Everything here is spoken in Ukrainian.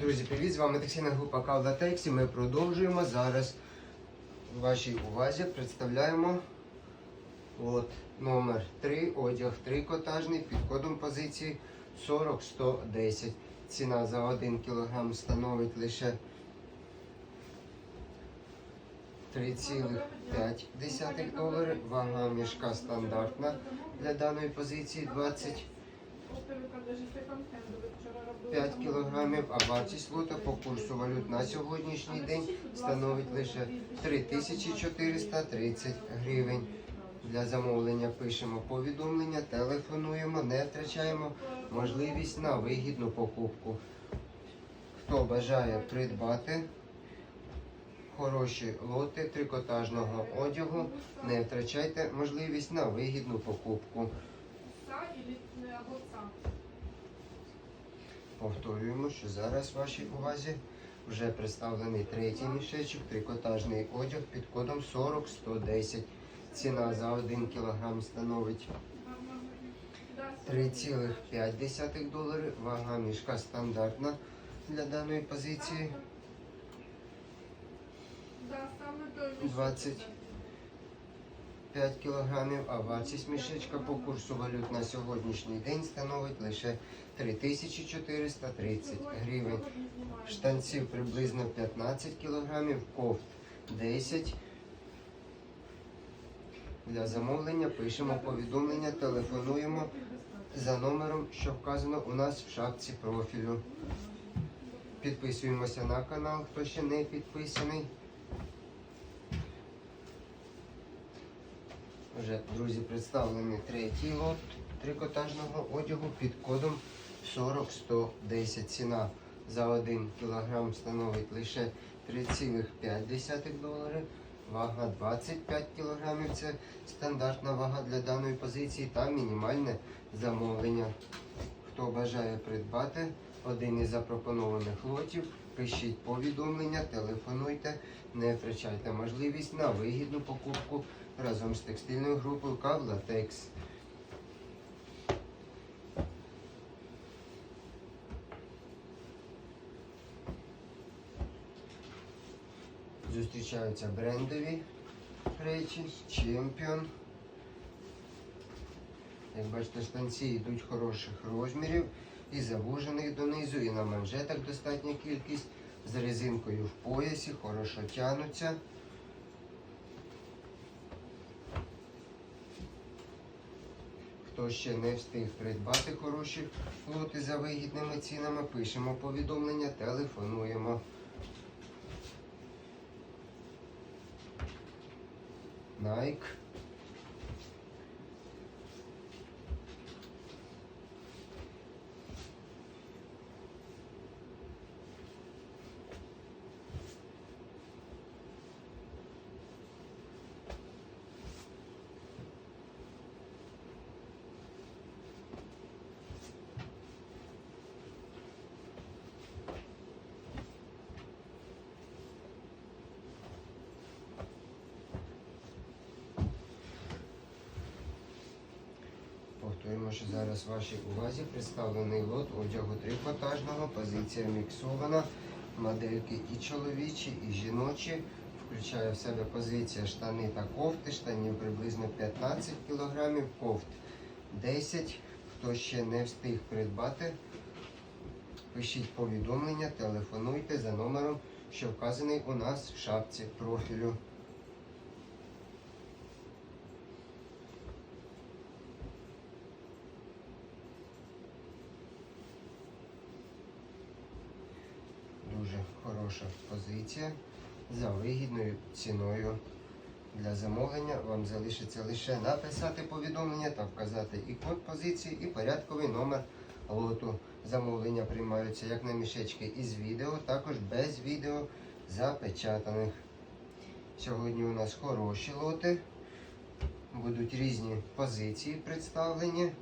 Друзі, привіт! З вами текстильна група Кавлатекс і ми продовжуємо. Зараз вашій увазі представляємо от номер 3, одяг трикотажний під кодом позиції 40110. Ціна за 1 кг становить лише 3,5 долари. Вага мішка стандартна для даної позиції 20 5 кілограмів, а вартість лота по курсу валют на сьогоднішній день становить лише 3430 гривень. Для замовлення пишемо повідомлення, телефонуємо, не втрачаємо можливість на вигідну покупку. Хто бажає придбати хороші лоти трикотажного одягу, не втрачайте можливість на вигідну покупку. Повторюємо, що зараз вашій увазі вже представлений третій мішечок, трикотажний одяг під кодом 40110. Ціна за 1 кг становить 3,5 долари. Вага мішка стандартна для даної позиції. 20 5 кілограмів, а вартість мішечка по курсу валют на сьогоднішній день становить лише 3430 гривень. Штанців приблизно 15 кілограмів, кофт 10. Для замовлення пишемо повідомлення, телефонуємо за номером, що вказано у нас в шапці профілю. Підписуємося на канал, хто ще не підписаний. Вже, друзі, представлений третій лот трикотажного одягу під кодом 40110. Ціна за 1 кг становить лише 3,5 долари. Вага 25 кг. Це стандартна вага для даної позиції та мінімальне замовлення. Хто бажає придбати один із запропонованих лотів, пишіть повідомлення, телефонуйте, не втрачайте можливість на вигідну покупку разом з текстильною групою Кавлатекс. Зустрічаються брендові речі, чемпіон. Як бачите, штанці йдуть хороших розмірів і завужених донизу, і на манжетах достатня кількість. З резинкою в поясі, хорошо тянуться. Хто ще не встиг придбати хороші лоти за вигідними цінами, пишемо повідомлення, телефонуємо. Nike. Повторюємо, що зараз вашій увазі представлений лот одягу трикотажного, позиція міксована, модельки і чоловічі, і жіночі. Включає в себе позиція штани та кофти, штанів приблизно 15 кг, кофт 10 Хто ще не встиг придбати, пишіть повідомлення, телефонуйте за номером, що вказаний у нас в шапці профілю. Хороша позиція за вигідною ціною. Для замовлення вам залишиться лише написати повідомлення та вказати і код позиції, і порядковий номер лоту. Замовлення приймаються як на мішечки із відео, також без відео запечатаних. Сьогодні у нас хороші лоти. Будуть різні позиції представлені.